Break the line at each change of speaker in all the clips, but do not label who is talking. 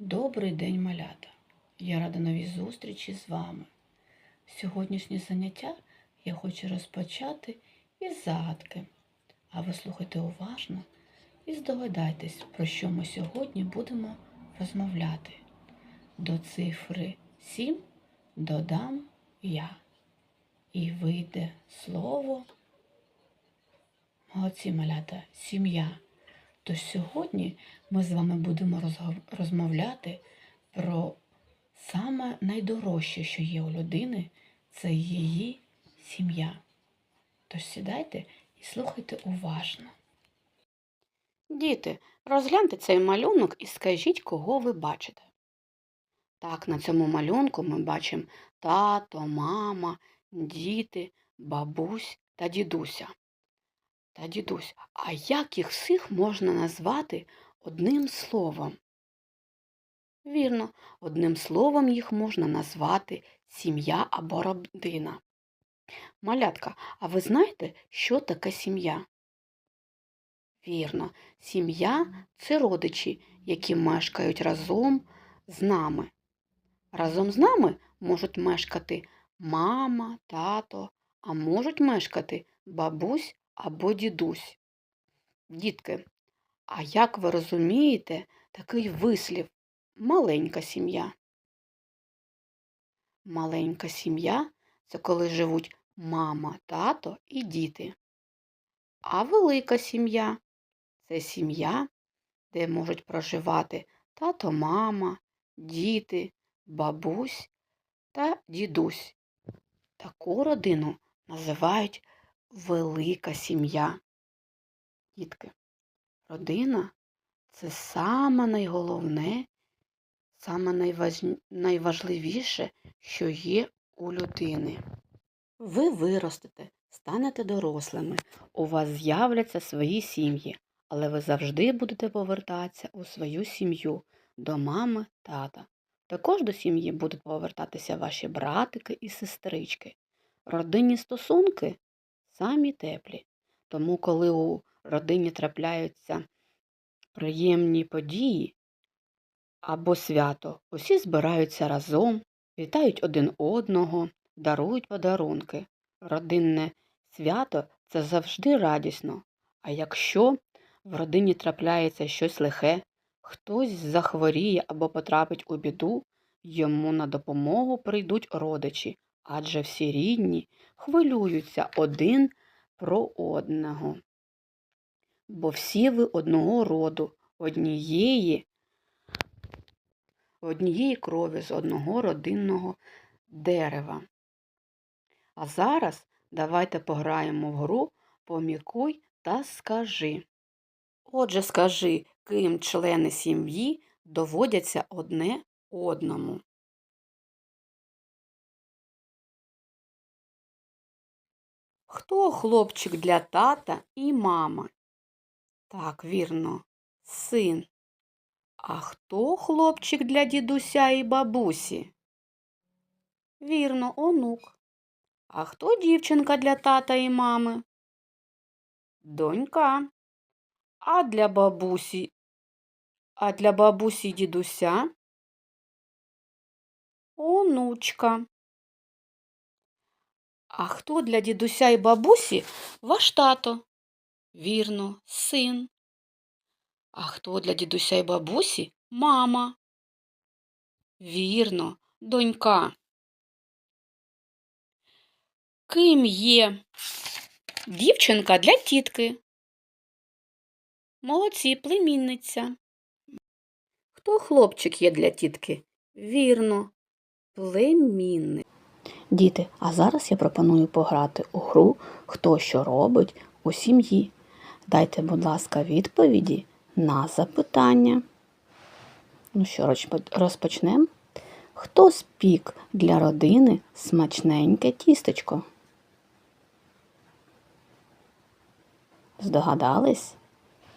Добрий день, малята! Я рада новій зустрічі з вами. Сьогоднішнє заняття я хочу розпочати із загадки. А ви слухайте уважно і здогадайтесь, про що ми сьогодні будемо розмовляти. До цифри 7 додам я. І вийде слово. Молодці малята, сім'я. Тож сьогодні ми з вами будемо розмовляти про саме найдорожче, що є у людини, це її сім'я. Тож сідайте і слухайте уважно. Діти, розгляньте цей малюнок і скажіть, кого ви бачите. Так, на цьому малюнку ми бачимо тато, мама, діти, бабусь та дідуся. Та дідусь, а як їх всіх можна назвати одним словом? Вірно, одним словом їх можна назвати сім'я або родина. Малятка, а ви знаєте, що таке сім'я? Вірно, сім'я це родичі, які мешкають разом з нами. Разом з нами можуть мешкати мама, тато, а можуть мешкати бабусь або дідусь. Дітки, а як ви розумієте такий вислів маленька сім'я? Маленька сім'я це коли живуть мама, тато і діти. А велика сім'я це сім'я, де можуть проживати тато, мама, діти, бабусь та дідусь. Таку родину називають велика сім'я. Дітки, родина це саме найголовне, саме найваж- найважливіше, що є у людини. Ви виростете, станете дорослими, у вас з'являться свої сім'ї, але ви завжди будете повертатися у свою сім'ю до мами, тата. Також до сім'ї будуть повертатися ваші братики і сестрички. Родинні стосунки самі теплі. Тому, коли у родині трапляються приємні події або свято, усі збираються разом, вітають один одного, дарують подарунки. Родинне свято це завжди радісно. А якщо в родині трапляється щось лихе, хтось захворіє або потрапить у біду, йому на допомогу прийдуть родичі, адже всі рідні хвилюються один про одного. Бо всі ви одного роду, однієї, однієї крові з одного родинного дерева. А зараз давайте пограємо в гру Поміркуй та скажи. Отже, скажи, ким члени сім'ї доводяться одне одному. Хто хлопчик для тата і мами? Так, вірно, син. А хто хлопчик для дідуся і бабусі? Вірно, онук. А хто дівчинка для тата і мами? Донька. А для бабусі? А для бабусі дідуся? Онучка. А хто для дідуся і бабусі ваш тато? Вірно, син. А хто для дідуся і бабусі мама? Вірно, донька. Ким є дівчинка для тітки? Молодці, племінниця. Хто хлопчик є для тітки? Вірно, племінник. Діти, а зараз я пропоную пограти у гру Хто що робить у сім'ї. Дайте, будь ласка, відповіді на запитання. Ну що, розпочнемо? Хто спік для родини смачненьке тістечко? Здогадались?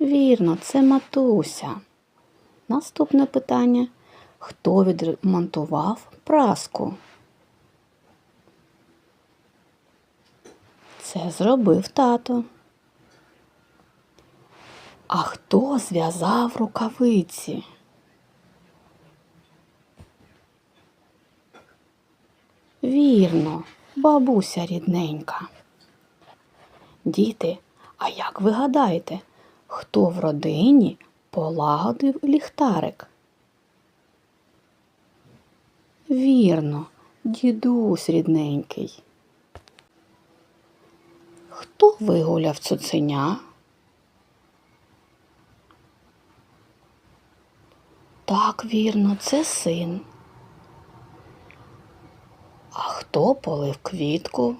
Вірно, це матуся. Наступне питання. Хто відремонтував праску? Це зробив тато. А хто зв'язав рукавиці? Вірно, бабуся рідненька. Діти, а як ви гадаєте, хто в родині полагодив ліхтарик? Вірно, дідусь рідненький. Хто вигуляв цуценя? Так, вірно, це син. А хто полив квітку?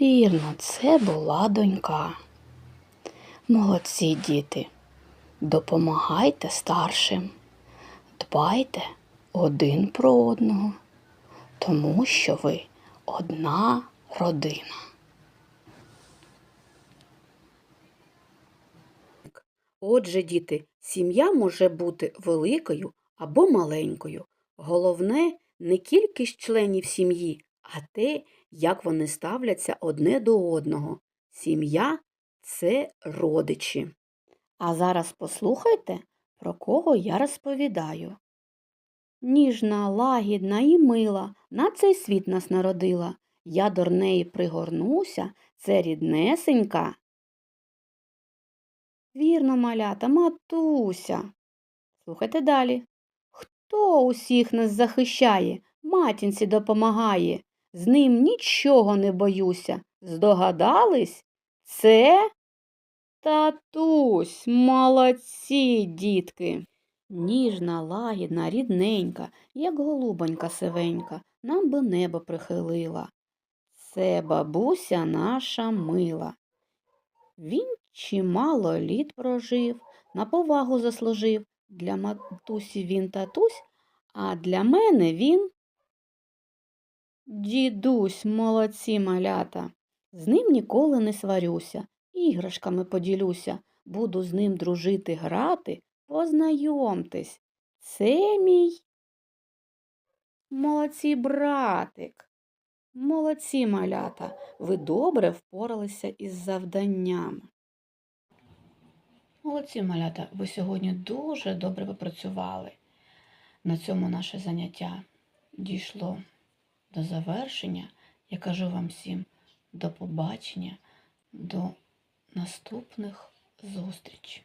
Вірно, це була донька. Молодці діти, допомагайте старшим, дбайте один про одного, тому що ви одна родина. Отже, діти, сім'я може бути великою або маленькою. Головне не кількість членів сім'ї, а те, як вони ставляться одне до одного. Сім'я це родичі. А зараз послухайте, про кого я розповідаю. Ніжна, лагідна і мила на цей світ нас народила. Я до неї пригорнуся, це ріднесенька. Вірно, малята, матуся. Слухайте далі. Хто усіх нас захищає, матінці допомагає, з ним нічого не боюся. Здогадались? Це татусь, молодці, дітки. Ніжна, лагідна, рідненька, як голубонька сивенька, нам би небо прихилила. Це бабуся наша мила. Він чимало літ прожив, на повагу заслужив. Для матусі він татусь, а для мене він дідусь, молодці малята. З ним ніколи не сварюся, іграшками поділюся, буду з ним дружити, грати, познайомтесь. Це мій молодці братик. Молодці малята, ви добре впоралися із завданнями. Молодці малята, ви сьогодні дуже добре попрацювали. На цьому наше заняття дійшло до завершення. Я кажу вам всім до побачення, до наступних зустрічей.